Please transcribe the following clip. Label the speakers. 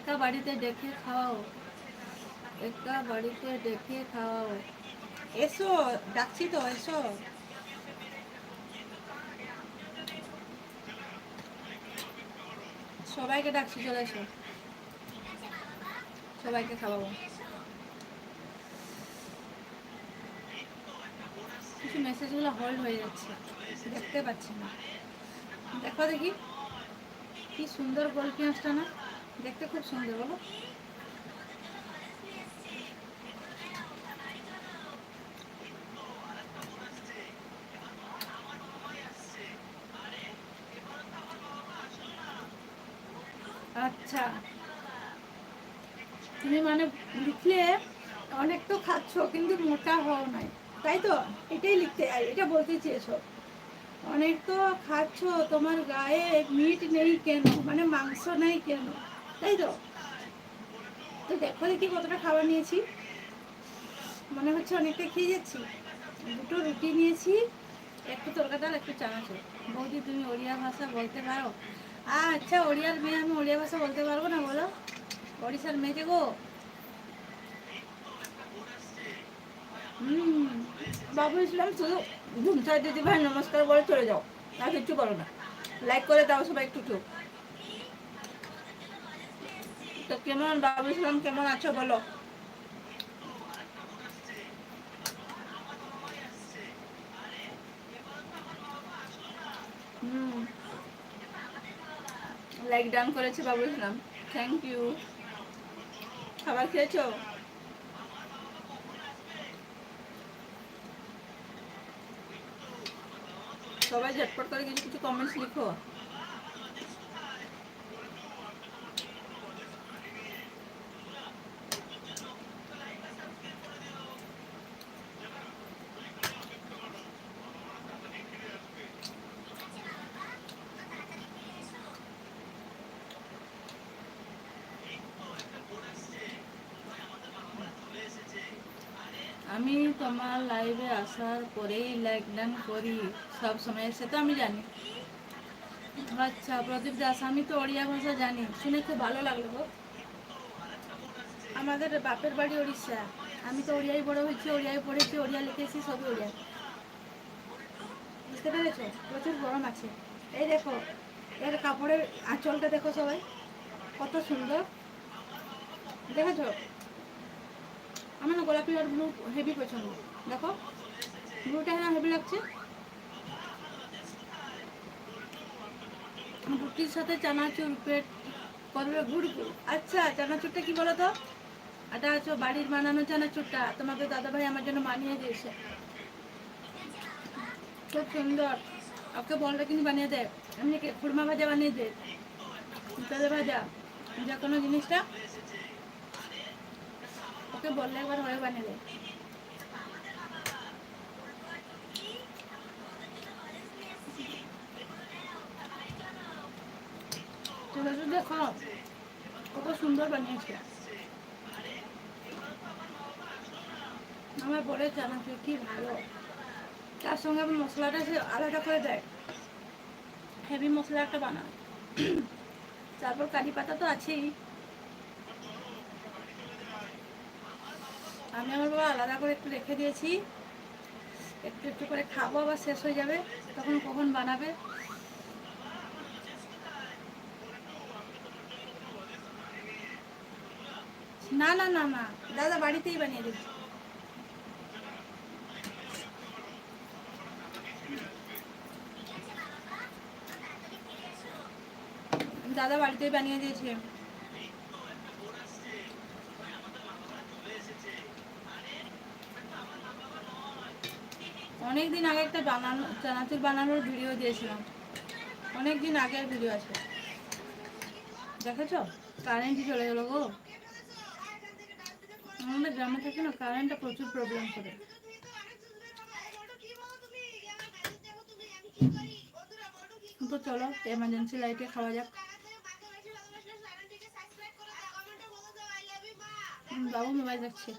Speaker 1: একা বাড়িতে ডেকে খাওয়াও। একা বাড়িতে ডেকে খাওয়াও।
Speaker 2: এসো ডাকছি তো এসো।
Speaker 1: সবাইকে ডাকছি চলে এসো। সবাইকে খাওয়াবো। কিছু মেসেজগুলো হোল্ড হয়ে যাচ্ছে। দেখতে পাচ্ছি না। দেখো দেখি কি সুন্দর গোল পেঁয়াজটা না। দেখতে খুব সুন্দর, বলো। আচ্ছা। তুমি মানে লিখলে অনেক তো খাচ্ছ, কিন্তু মোটা হও নাই। তাই তো? এটাই লিখতে এটা বলতে চেয়েছো। অনেক তো খাচ্ছ, তোমার গায়ে মিট নেই কেন? মানে মাংস নেই কেন? তাই তো তো দেখো দেখি কতটা খাবার নিয়েছি। মনে হচ্ছে অনেকটা খেয়ে যাচ্ছি। দুটো রুটি নিয়েছি, একটু তরকা ডাল, একটু চানাচুর। বৌদি, তুমি ওড়িয়া ভাষা বলতে পারো? আচ্ছা ওড়িয়ার মেয়ে আমি ওড়িয়া ভাষা বলতে পারব না বলো? ওড়িশার মেয়ে গো। হুম,
Speaker 2: বাবু ইসলাম, শুধু ঝুমসাই দিদি ভাই নমস্কার বলে চলে যাও আর কিচ্ছু করো না। লাইক করে দাও, সবাই একটু কেমন বাবু ইসলাম কেমন আছো বলো? লাইক ডান করেছে বাবু ইসলাম থ্যাংক ইউ খাবার খেয়েছো? সবাই ঝটপট করে কিছু কিছু কমেন্টস লিখো।
Speaker 1: আমি তোমার লাইভে আসার পরেই লাইক ডান করি সব সময়, সে তো আমি জানি। আচ্ছা প্রদীপ দাস, আমি তো ওড়িয়া ভাষা জানি, শুনে খুব ভালো লাগল গো। আমাদের বাপের বাড়ি উড়িষ্যা আমি তো ওড়িয়ায় বড় হয়েছি, ওড়িয়ায় পড়েছি, ওড়িয়া লিখেছি, সবই ওড়িয়া বুঝতে পেরেছ? প্রচুর গরম আছে। এই দেখো, এর কাপড়ের আঁচলটা দেখো সবাই, কত সুন্দর। দেখেছ? আমার না গোলাপি আর ব্লু হেভি পছন্দ। দেখো ব্লুটা হ্যাঁ হেভি লাগছে। রুটির সাথে চানাচুর, পেট করবে ঘুরঘুর আচ্ছা চানাচুরটা কি বলো তো? এটা হচ্ছে বাড়ির বানানো চানাচুরটা। তোমাকে দাদা ভাই আমার জন্য বানিয়ে দিয়েছে। খুব সুন্দর। ওকে বলটা কিন্তু বানিয়ে দেয় এমনি খুরমা ভাজা বানিয়ে দেয় তেলে ভাজা যে কোনো জিনিসটা ওকে বললে একবার হয়ে বানিয়ে দেয় দেখো, কত সুন্দর বানিয়েছে। আমার বলে জানাচ্ছে কি ভালো। তার সঙ্গে আবার মশলাটা সে আলাদা করে দেয়। হেভি মশলা একটা বানায় তারপর কারি পাতা তো আছেই। আমি আমার বাবা আলাদা করে একটু রেখে দিয়েছি। একটু একটু করে খাব, আবার শেষ হয়ে যাবে। তখন কখন বানাবে? না না না না। দাদা বাড়িতেই বানিয়ে দিচ্ছি দাদা বাড়িতেই বানিয়ে দিয়েছে। অনেক দিন আগে একটা বানানো, চানাচুর বানানোর ভিডিও দিয়েছিলাম। অনেক দিন আগের ভিডিও আছে। দেখেছ? কারেন্টই চলে গেলো গো। আমাদের গ্রামে থাকে না কারেন্টটা প্রচুর প্রবলেম করে। তো চলো এমার্জেন্সি লাইটে খাওয়া যাক। বাবু মোবাইল দেখছে।